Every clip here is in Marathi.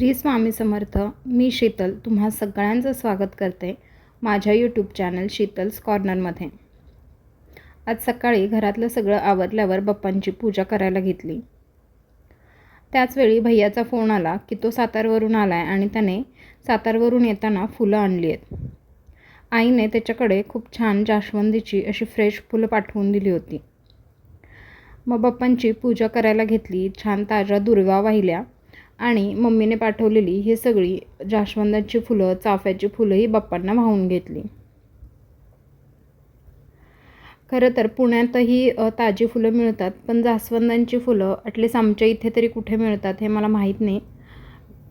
श्री स्वामी समर्थ मी शीतल तुम्हा सगळ्यांचं स्वागत करते माझ्या यूट्यूब चॅनल शीतल्स कॉर्नरमध्ये आज सकाळी घरातलं सगळं आवरल्यावर बाप्पांची पूजा करायला घेतली. त्याचवेळी भैयाचा फोन आला की तो सातारवरून आला आहे आणि त्याने सातारवरून येताना फुलं आणली आहेत. आईने त्याच्याकडे खूप छान जास्वंदीची अशी फ्रेश फुलं पाठवून दिली होती. मग बाप्पांची पूजा करायला घेतली छान ताज्या दुर्वा वाहिल्या आणि मम्मीने पाठवलेली ही सगळी जास्वंदाची फुलं चाफ्याची फुलंही बाप्पांना वाहून घेतली. खरं तर पुण्यातही ताजी फुलं मिळतात पण जास्वंदांची फुलं ॲटलीस्ट आमच्या इथे तरी कुठे मिळतात हे मला माहीत नाही.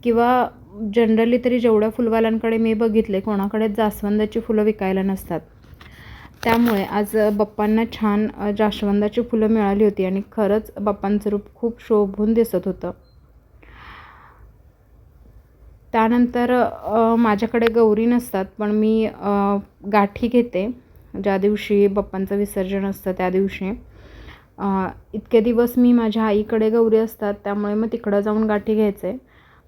किंवा जनरली तरी जेवढ्या फुलवाल्यांकडे मी बघितले कोणाकडे जास्वंदाची फुलं विकायला नसतात. त्यामुळे आज बाप्पांना छान जास्वंदाची फुलं मिळाली होती आणि खरंच बाप्पांचं रूप खूप शोभून दिसत होतं. त्यानंतर माझ्याकडे गौरी नसतात पण मी गाठी घेते. ज्या दिवशी बाप्पांचं विसर्जन असतं त्या दिवशी. इतके दिवस मी माझ्या आईकडे गौरी असतात त्यामुळे मग तिकडं जाऊन गाठी घ्यायचे.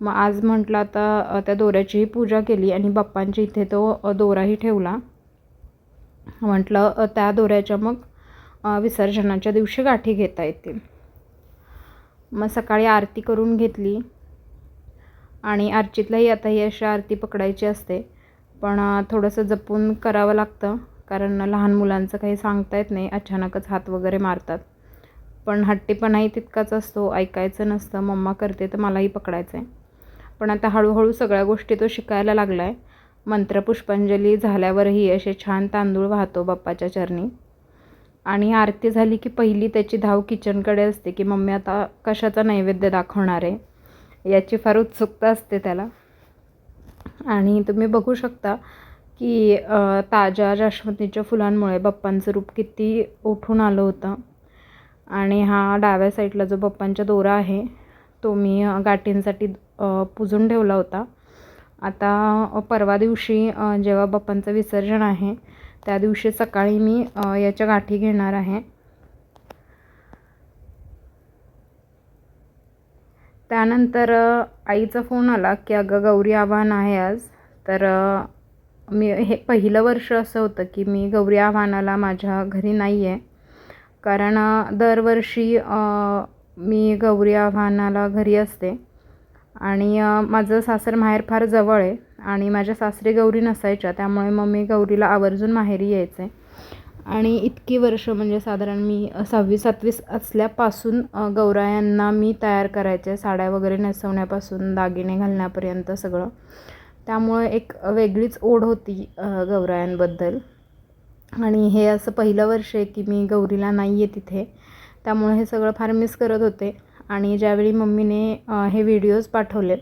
मग आज म्हटलं आता त्या दोऱ्याचीही पूजा केली आणि बाप्पांच्या इथे तो दोराही ठेवला. म्हटलं त्या दोऱ्याच्या मग विसर्जनाच्या दिवशी गाठी घेता येतील. मग सकाळी आरती करून घेतली. आणि आरतीतलाही आता ही अशी आरती पकडायची असते. पण थोडंसं जपून करावं लागतं कारण लहान मुलांचं काही सांगता येत नाही अचानकच हात वगैरे मारतात. पण हट्टीपणाही तितकाच असतो ऐकायचं नसतं मम्मा करते तर मलाही पकडायचं आहे पण आता हळूहळू सगळ्या गोष्टी तो शिकायला लागला आहे मंत्रपुष्पांजली झाल्यावरही असे छान तांदूळ वाहतो बाप्पाच्या चरणी. आणि आरती झाली की पहिली त्याची धाव किचनकडे असते की मम्मी आता कशाचा नैवेद्य दाखवणार आहे? याची फार उत्सुकता असते त्याला. आणि तुम्ही बघू शकता की ताज्या जास्वंदीच्या फुलांमुळे बाप्पांचं रूप किती उठून आलं होतं. आणि हा डाव्या साईडला जो बाप्पांचा दोरा आहे तो मी गाठींसाठी पुजून ठेवला होता. आता परवा दिवशी जेव्हा बाप्पांचं विसर्जन आहे त्या दिवशी सकाळी मी याच्या गाठी घेणार आहे. त्यानंतर आईचा फोन आला की अगं गौरी आव्हान आहे आज. तर मी हे पहिलं वर्ष असं होतं की मी गौरी आव्हानाला माझ्या घरी नाही आहे कारण दरवर्षी मी गौरी आव्हानाला घरी असते. आणि माझं सासर माहेर फार जवळ आहे. आणि माझ्या सासरी गौरी नसायच्या. त्यामुळे मग मी गौरीला आवर्जून माहेरी यायचे. आणि इतकी वर्ष म्हणजे साधारण मी सहावी सातवी असल्यापासून गौरायांना मी तयार करायचे साड्या वगैरे नेसवण्यापासून दागिने घालण्यापर्यंत सगळं. त्यामुळे एक वेगळीच ओढ होती गौरायांबद्दल आणि हे असं पहिलं वर्ष आहे की मी गौरीला नाही आहे तिथे. त्यामुळे हे सगळं फार मिस करत होते. आणि ज्यावेळी मम्मीने हे व्हिडिओज पाठवले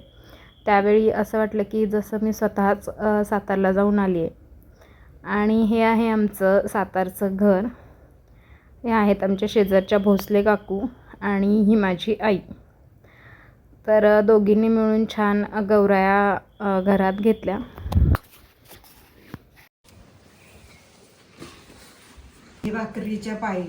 त्यावेळी असं वाटलं की जसं मी स्वतःच सातारला जाऊन आली आहे आणि हे आहे आमचं सातारचं घर. हे आहेत आमच्या शेजारच्या भोसले काकू आणि ही माझी आई. तर दोघींनी मिळून छान गौराया घरात घेतल्या. भाकरीच्या पायी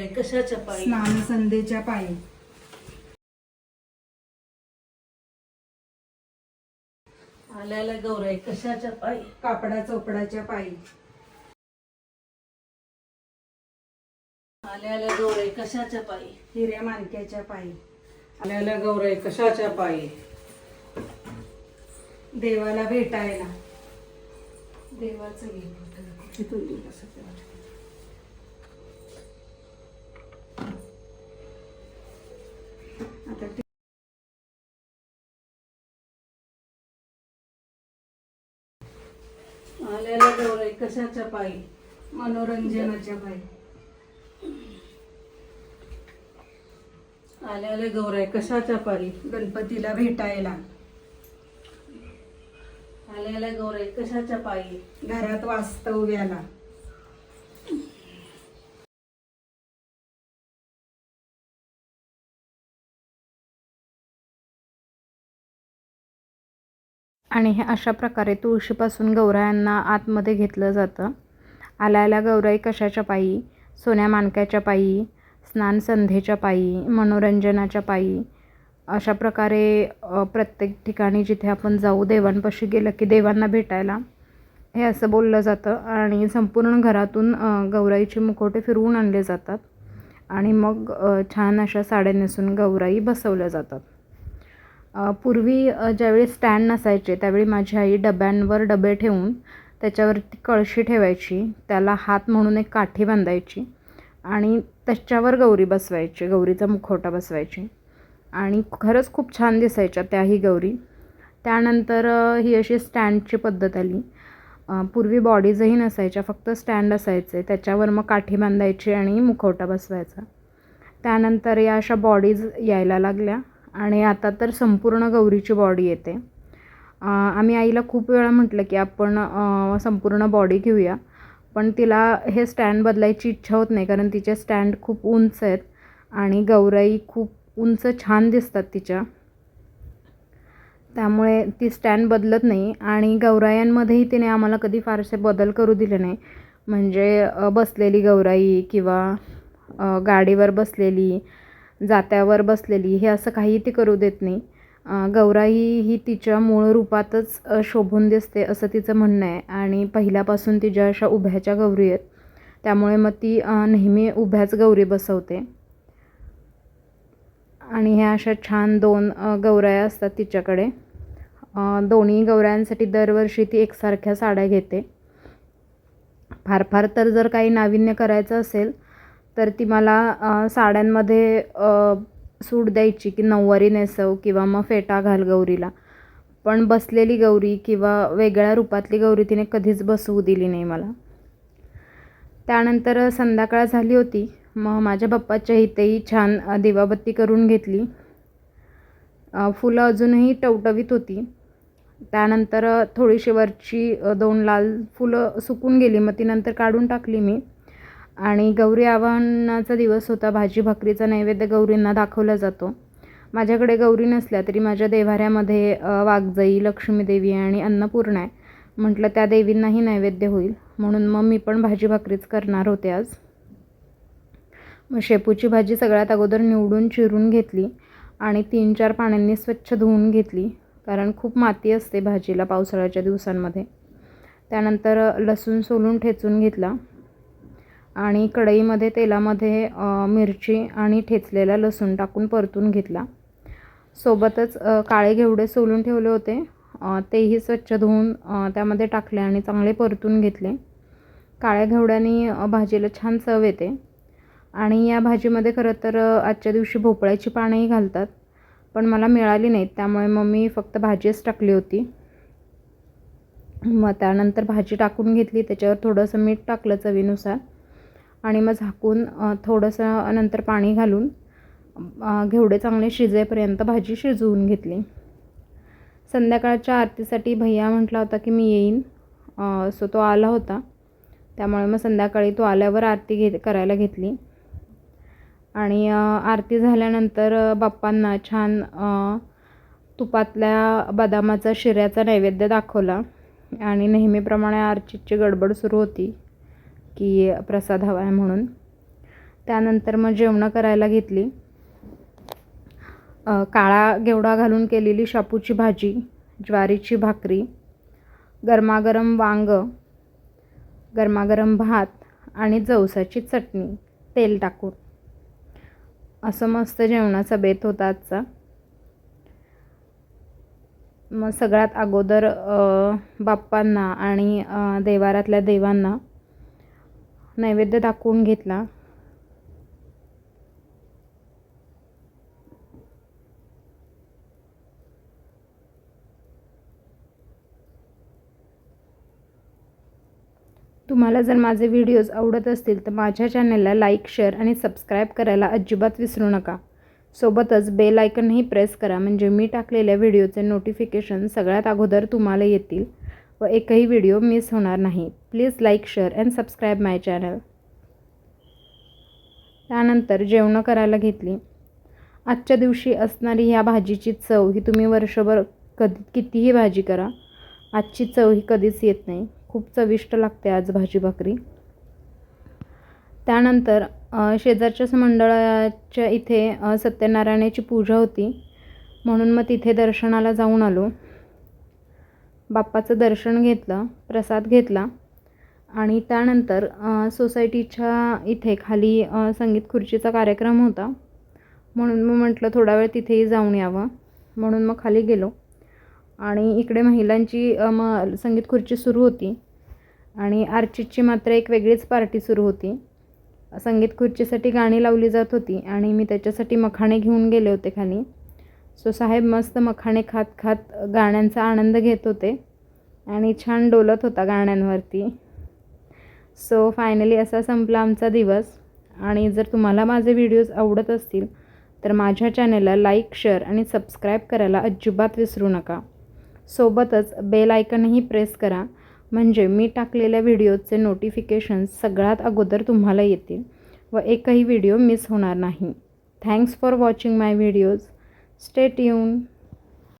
गौराई कशाच्या पायी? स्नान संध्येच्या पायी आलेल्या गौराई कशाच्या पायी? कापडा चोपडाच्या पायी. आलेल्या गौराई कशाच्या पायी? हिऱ्या माणक्याच्या पायी. आलेल्या गौराई कशाच्या पायी? देवाला भेटायला. देवाचं गीत कशाच्या पायी? मनोरंजनाच्या पायी. आले आले गौराय कशाच्या पायी? गणपतीला भेटायला. आल्याला गौराय कशाच्या पायी? घरात वास्तव्याला. आणि हे अशा प्रकारे तुळशीपासून गौरायांना आतमध्ये घेतलं जातं. आल्याला गौराई कशाच्या पायी? सोन्या मानक्याच्या पायी? स्नान संध्येच्या पायी? मनोरंजनाच्या पायी? अशा प्रकारे प्रत्येक ठिकाणी जिथे आपण जाऊ देवांपाशी गेलं की देवांना भेटायला हे असं बोललं जातं. आणि संपूर्ण घरातून गौराईचे मुखवटे फिरवून आणले जातात. आणि मग छान अशा साड्या नेसून गौराई बसवल्या जातात. पूर्वी ज्यावेळी स्टँड नसायचे त्यावेळी माझी आई डब्यांवर डबे ठेवून त्याच्यावरती कळशी ठेवायची त्याला हात म्हणून एक काठी बांधायची आणि त्याच्यावर गौरी बसवायची गौरीचा मुखवटा बसवायची. आणि खरंच खूप छान दिसायच्या त्याही गौरी. त्यानंतर ही अशी स्टँडची पद्धत आली. पूर्वी बॉडीजही नसायच्या फक्त स्टँड असायचे. त्याच्यावर मग काठी बांधायची आणि मुखवटा बसवायचा. त्यानंतर या अशा बॉडीज यायला लागल्या. आणि आता तर संपूर्ण गौरीची बॉडी येते. आम्ही आईला खूप वेळा म्हटलं की आपण संपूर्ण बॉडी घेऊया. पण तिला हे स्टँड बदलायची इच्छा होत नाही कारण तिचे स्टँड खूप उंच आहेत आणि गौराई खूप उंच छान दिसतात तिच्या. त्यामुळे ती स्टँड बदलत नाही आणि गौरायांमध्येही तिने आम्हाला कधी फारसे बदल करू दिले नाही. म्हणजे बसलेली गौराई किंवा गाडीवर बसलेली जात्यावर बसलेली हे असं काही ती करू देत नाही. गौराई ही तिच्या मूळ रूपातच शोभून दिसते असं तिचं म्हणणं आहे. आणि पहिल्यापासून तिच्या अशा उभ्याच्या गौरी आहेत. त्यामुळे मग ती नेहमी उभ्याच गौरी बसवते. आणि ह्या अशा छान दोन गौराया असतात तिच्याकडे. दोन्ही गौऱ्यांसाठी दरवर्षी ती एकसारख्या साड्या घेते. फार फार तर जर काही नाविन्य करायचं असेल तर ती मला साड्यांमध्ये सूट द्यायची की नऊवारी नेसव किंवा मग फेटा घाल गौरीला. पण बसलेली गौरी किंवा वेगळ्या रूपातली गौरी तिने कधीच बसवू दिली नाही मला. त्यानंतर संध्याकाळ झाली होती. मग माझ्या बाप्पाच्या इथेही छान दिवाबत्ती करून घेतली. फुलं अजूनही टवटवीत होती. त्यानंतर थोडीशी वरची दोन लाल फुलं सुकून गेली. मग ती नंतर काढून टाकली मी. आणि गौरी आवाहनाचा दिवस होता भाजी भाकरीचा नैवेद्य गौरींना दाखवला जातो. माझ्याकडे गौरी नसल्या तरी माझ्या देव्हाऱ्यामध्ये वाघजई वाघजाई लक्ष्मीदेवी आणि अन्नपूर्णा आहे. म्हटलं त्या देवींनाही नैवेद्य होईल. म्हणून मग मी पण भाजी भाकरीच करणार होते आज. मग शेपूची भाजी सगळ्यात अगोदर निवडून चिरून घेतली आणि तीन चार पाण्यांनी स्वच्छ धुवून घेतली कारण खूप माती असते भाजीला पावसाळ्याच्या दिवसांमध्ये. त्यानंतर लसूण सोलून ठेचून घेतला. आणि कढईमध्ये तेलामध्ये मिरची आणि ठेचलेला लसूण टाकून परतून घेतला. सोबतच काळे घेवडे सोलून ठेवले होते. तेही स्वच्छ धुवून त्यामध्ये टाकले आणि चांगले परतून घेतले. काळ्या घेवड्यानी भाजीला छान चव येते. आणि या भाजीमध्ये खरं तर आजच्या दिवशी भोपळ्याची पानंही घालतात. पण मला मिळाली नाहीत त्यामुळे मग मी फक्त भाजीच टाकली होती. मग त्यानंतर भाजी टाकून घेतली त्याच्यावर थोडंसं मीठ टाकलं चवीनुसार. आणि मग झाकून थोडंसं नंतर पाणी घालून घेवडे चांगले शिजेपर्यंत भाजी शिजवून घेतली. संध्याकाळच्या आरतीसाठी भैया म्हटला होता की मी येईन. सो तो आला होता. त्यामुळे मग संध्याकाळी तो आल्यावर आरती घे करायला घेतली. आणि आरती झाल्यानंतर बाप्पांना छान तुपातल्या बदामाचा शिऱ्याचा नैवेद्य दाखवला. आणि नेहमीप्रमाणे आरतीची गडबड सुरू होती. की प्रसाद हवा आहे म्हणून. त्यानंतर मग जेवणं करायला घेतली. काळा गेवडा घालून केलेली शापूची भाजी ज्वारीची भाकरी गरमागरम वांग गरमागरम भात आणि जवसाची चटणी तेल टाकून. असं मस्त जेवणाचा बेत होता आजचा. मग सगळ्यात अगोदर बाप्पांना आणि देवारातल्या देवांना नैवेद्य दाखवून घेतला. तुम्हाला जर माझे व्हिडिओज आवडत असतील तर माझ्या चॅनलला लाईक शेअर आणि सबस्क्राईब करायला अजिबात विसरू नका. सोबतच बेल आयकनही प्रेस करा म्हणजे मी टाकलेल्या व्हिडिओचे नोटिफिकेशन सगळ्यात अगोदर तुम्हाला येतील व एकही व्हिडिओ मिस होणार नाही. Please like share and subscribe my channel. त्यानंतर जेवणं करायला घेतली. आजच्या दिवशी असणारी ह्या भाजीची चव ही तुम्ही वर्षभर कधी कितीही भाजी करा आजची चव ही कधीच येत नाही. खूप चविष्ट लागते आज भाजी भाकरी. त्यानंतर शेजारच्याच मंडळाच्या इथे सत्यनारायणाची पूजा होती. म्हणून मग तिथे दर्शनाला जाऊन आलो. बाप्पाचं दर्शन घेतलं प्रसाद घेतला. आणि त्यानंतर सोसायटीच्या इथे खाली संगीत खुर्चीचा कार्यक्रम होता. म्हणून मग म्हटलं थोडा वेळ तिथेही जाऊन यावं. म्हणून मग खाली गेलो. आणि इकडे महिलांची मग संगीत खुर्ची सुरू होती. आणि आर्चितची मात्र एक वेगळीच पार्टी सुरू होती. संगीत खुर्चीसाठी गाणी लावली जात होती आणि मी त्याच्यासाठी मखाणे घेऊन गेले होते खाली. सो साहेब मस्त मखाणे खात खात गाण्यांचा आनंद घेत होते. आणि छान डोलत होता गाण्यांवरती. सो फायनली असा संपला आमचा दिवस. आणि जर तुम्हाला माझे व्हिडिओज आवडत असतील तर माझ्या चॅनलला लाईक शेअर आणि सबस्क्राईब करायला अजिबात विसरू नका. सोबतच बेल आयकनही प्रेस करा. म्हणजे मी टाकलेल्या व्हिडिओचे नोटिफिकेशन्स सगळ्यात अगोदर तुम्हाला येतील व एकही व्हिडिओ मिस होणार नाही. Thanks for watching my videos stay tune